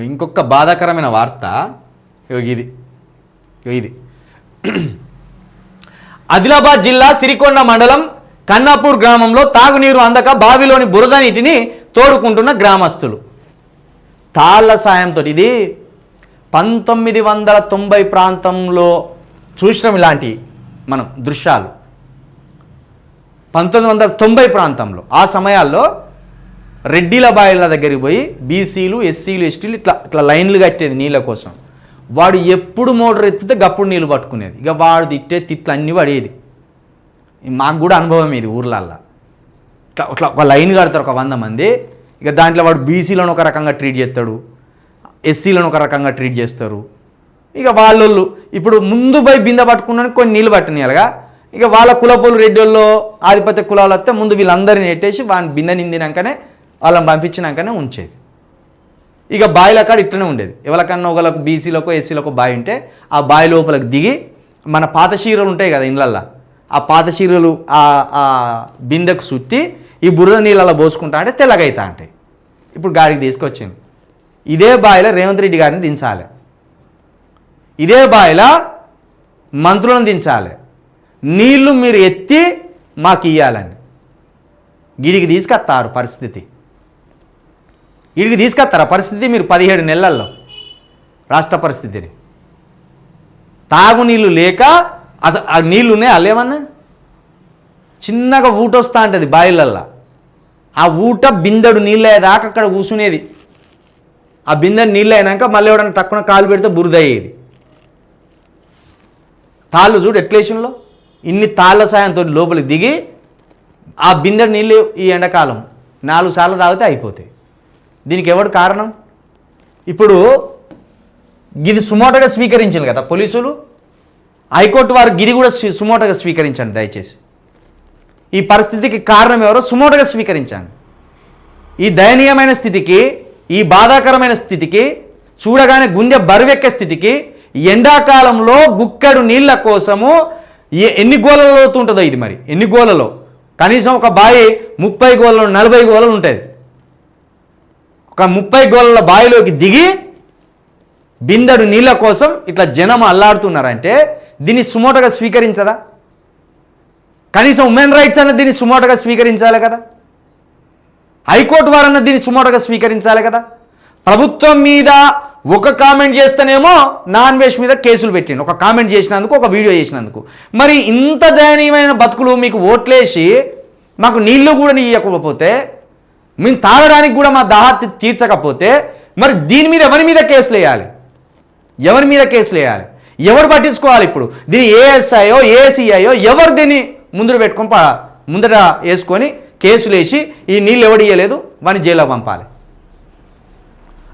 ఇంకొక బాధాకరమైన వార్త. ఇది. ఇది. ఆదిలాబాద్ జిల్లా సిరికొండ మండలం కన్నాపూర్ గ్రామంలో తాగునీరు అందక బావిలోని బురద నీటిని తోడుకుంటున్న గ్రామస్తులు. తాళ్ళ సాయంతో ఇది పంతొమ్మిది వందల తొంభై ప్రాంతంలో చూసినాం ఇలాంటి మనం దృశ్యాలు. పంతొమ్మిది వందల తొంభై ప్రాంతంలో. ఆ సమయాల్లో రెడ్డిల బాయిల దగ్గరికి పోయి బీసీలు ఎస్సీలు ఎస్టీలు ఇట్లా ఇట్లా లైన్లు కట్టేది నీళ్ళ కోసం. వాడు ఎప్పుడు మోటార్ ఎత్తితే గప్పుడు నీళ్ళు పట్టుకునేది. ఇక వాడు తిట్టే తిట్లు అన్నీ పడేది. మాకు కూడా అనుభవం ఇది ఊర్లల్లో. ఇట్లా ఇట్లా ఒక లైన్ కడతారు ఒక వంద మంది. ఇక దాంట్లో వాడు బీసీలను ఒక రకంగా ట్రీట్ చేస్తాడు. ఎస్సీలను ఒక రకంగా ట్రీట్ చేస్తారు. ఇక వాళ్ళోళ్ళు ఇప్పుడు ముందు పోయి బిందె పట్టుకున్నానికి కొన్ని నీళ్ళు పట్టనియాలిగా ఇక వాళ్ళ కులపోలు రెడ్డోళ్ళు ఆధిపత్య కులాలు వస్తే ముందు వీళ్ళందరిని నెట్టేసి వాళ్ళని బిందె నిందినాకనే వాళ్ళని పంపించినాకనే ఉంచేది. ఇక బాయిల కాడ ఇట్లనే ఉండేది. ఎవరికన్నా ఒకళ్ళకు బీసీలకు ఎస్సీలకు బావి ఉంటే ఆ బావి లోపలికి దిగి మన పాత చీరలు ఉంటాయి కదా ఇండ్లల్లో ఆ పాత చీరలు ఆ బిందెకు సుత్తి ఈ బురద నీళ్ళలో పోసుకుంటా అంటే తెల్లగైతా ఉంటాయి ఇప్పుడు గాడికి తీసుకొచ్చింది. ఇదే బాయిలో రేవంత్ రెడ్డి గారిని దించాలి. ఇదే బాయిలో మంత్రులను దించాలి. నీళ్ళు మీరు ఎత్తి మాకు ఇయ్యాలని. గిడికి తీసుకొస్తారు పరిస్థితి. వీడికి తీసుకొస్తారా పరిస్థితి మీరు పదిహేడు నెలల్లో? రాష్ట్ర పరిస్థితిని. తాగునీళ్ళు లేక అసలు ఆ నీళ్ళు ఉన్నాయి అల్లేమన్నా చిన్నగా ఊట వస్తూ ఉంటుంది బాయిలల్లో. ఆ ఊట బిందెడు నీళ్ళు అయ్యేదాకా అక్కడ కూర్చునేది ఆ బిందెడు నీళ్ళు అయినాక మళ్ళీ ఎవడన్నా తక్కువ కాలు పెడితే బురద అయ్యేది తాళ్ళు చూడు ఎట్లేషన్లో ఇన్ని తాళ్ళ సాయంతో లోపలికి దిగి ఆ బిందెడు నీళ్ళు ఈ ఎండాకాలం నాలుగు సార్లు తాగితే అయిపోతాయి. దీనికి ఎవడు కారణం? ఇప్పుడు ఇది సుమోటగా స్వీకరించింది కదా పోలీసులు? హైకోర్టు వారు గిది కూడా స్వీ- సుమోటగా స్వీకరించండి దయచేసి. ఈ పరిస్థితికి కారణం ఎవరో సుమోటగా స్వీకరించండి. ఈ దయనీయమైన స్థితికి ఈ బాధాకరమైన స్థితికి చూడగానే గుండె బరువెక్కే స్థితికి ఎండాకాలంలో గుక్కడు నీళ్ళ కోసము ఎన్ని గోళలో ఉంటుందో ఇది మరి. ఎన్ని గోలలో? కనీసం ఒక బావి ముప్పై గోలలో నలభై గోలలు ఉంటుంది ఒక ముప్పై గోళ్ళ బావిలోకి దిగి బిందెడు నీళ్ళ కోసం ఇట్లా జనం అల్లాడుతున్నారంటే దీన్ని సుమోటగా స్వీకరించదా? కనీసం ఉమెన్ రైట్స్ అన్న దీన్ని సుమోటగా స్వీకరించాలి కదా? హైకోర్టు వారన్న దీన్ని సుమోటగా స్వీకరించాలి కదా? ప్రభుత్వం మీద ఒక కామెంట్ చేస్తేనేమో నాన్ వెజ్ మీద కేసులు పెట్టిండు. ఒక కామెంట్ చేసినందుకు ఒక వీడియో చేసినందుకు. మరి ఇంత దయనీయమైన బతుకులు మీకు ఓట్లేసి మాకు నీళ్ళు కూడా ఇవ్వకపోతే మేము తాగడానికి కూడా మా దాహ తీర్చకపోతే మరి దీని మీద ఎవరి మీద కేసులు వేయాలి? ఎవరి మీద కేసులు వేయాలి? ఎవరు పట్టించుకోవాలి ఇప్పుడు? దీని ఏఎస్ఐయో ఏసీఐయో ఎవరు దీన్ని ముందు పెట్టుకొని ముందర వేసుకొని కేసులు వేసి ఈ నీళ్ళు ఎవడు ఇయ్యలేదు? వాని జైల్లో పంపాలి.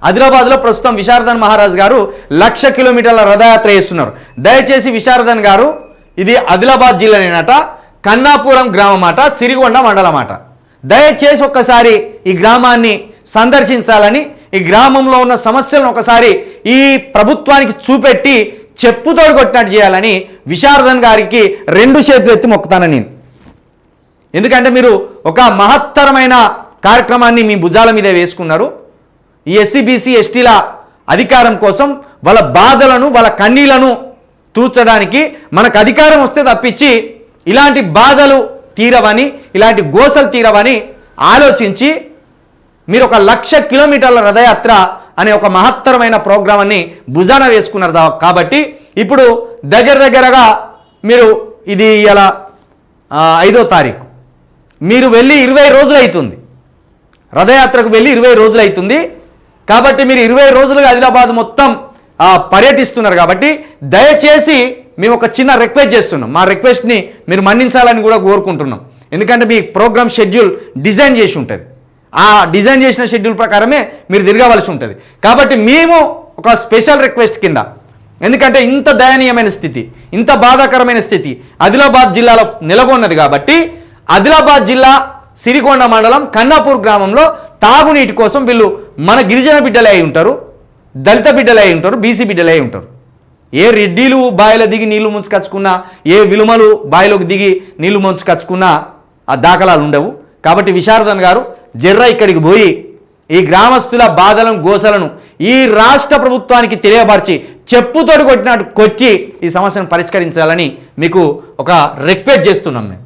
ఆదిలాబాద్లో ప్రస్తుతం విశారదన్ మహారాజ్ గారు లక్ష కిలోమీటర్ల రథయాత్ర చేస్తున్నారు దయచేసి విశారదన్ గారు ఇది ఆదిలాబాద్ జిల్లానేనట కన్నాపురం గ్రామం అట సిరిగొండ మండలం అట. దయచేసి ఒక్కసారి ఈ గ్రామాన్ని సందర్శించాలని ఈ గ్రామంలో ఉన్న సమస్యలను ఒకసారి ఈ ప్రభుత్వానికి చూపెట్టి చెప్పుతోడు కొట్టినట్టు చేయాలని విశారదన్ గారికి రెండు చేతులు ఎత్తి మొక్కుతాను నేను. ఎందుకంటే మీరు ఒక మహత్తరమైన కార్యక్రమాన్ని మీ భుజాల మీద వేసుకున్నారు. ఈ ఎస్సీబీసీ ఎస్టీల అధికారం కోసం వాళ్ళ బాధలను వాళ్ళ కన్నీళ్ళను తూర్చడానికి మనకు అధికారం వస్తే తప్పించి ఇలాంటి బాధలు తీరవని ఇలాంటి గోసలు తీరవని ఆలోచించి మీరు ఒక లక్ష కిలోమీటర్ల రథయాత్ర అనే ఒక మహత్తరమైన ప్రోగ్రామాన్ని భుజాన వేసుకున్నారు కాబట్టి ఇప్పుడు దగ్గర దగ్గరగా మీరు ఇది ఇలా ఐదో తారీఖు. మీరు వెళ్ళి ఇరవై రోజులు అవుతుంది రథయాత్రకు వెళ్ళి ఇరవై రోజులు అవుతుంది కాబట్టి మీరు ఇరవై రోజులుగా ఆదిలాబాద్ మొత్తం పర్యటిస్తున్నారు కాబట్టి దయచేసి మేము ఒక చిన్న రిక్వెస్ట్ చేస్తున్నాం. మా రిక్వెస్ట్ని మీరు మన్నించాలని కూడా కోరుకుంటున్నాం. ఎందుకంటే మీ ప్రోగ్రామ్ షెడ్యూల్ డిజైన్ చేసి ఉంటుంది. ఆ డిజైన్ చేసిన షెడ్యూల్ ప్రకారమే మీరు తిరగవలసి ఉంటుంది. కాబట్టి మేము ఒక స్పెషల్ రిక్వెస్ట్ కింద ఎందుకంటే ఇంత దయనీయమైన స్థితి ఇంత బాధాకరమైన స్థితి ఆదిలాబాద్ జిల్లాలో నెలకొన్నది కాబట్టి ఆదిలాబాద్ జిల్లా సిరికొండ మండలం కన్నాపూర్ గ్రామంలో తాగునీటి కోసం వీళ్ళు మన గిరిజన బిడ్డలే అయి ఉంటారు దళిత బిడ్డలే అయి ఉంటారు బీసీ బిడ్డలే అయి ఉంటారు. ఏ రెడ్డీలు బాయిలో దిగి నీళ్ళు ముంచుకచ్చుకున్నా ఏ విలుమలు బాయిలోకి దిగి నీళ్ళు ముంచుకచ్చుకున్నా ఆ దాఖలాలు ఉండవు. కాబట్టి విశారదన్ గారు జర్ర ఇక్కడికి పోయి ఈ గ్రామస్తుల బాధలను గోసలను ఈ రాష్ట్ర ప్రభుత్వానికి తెలియపరిచి చెప్పుతోటి కొట్టినట్టు కొచ్చి ఈ సమస్యను పరిష్కరించాలని మీకు ఒక రిక్వెస్ట్ చేస్తున్నాం మేము.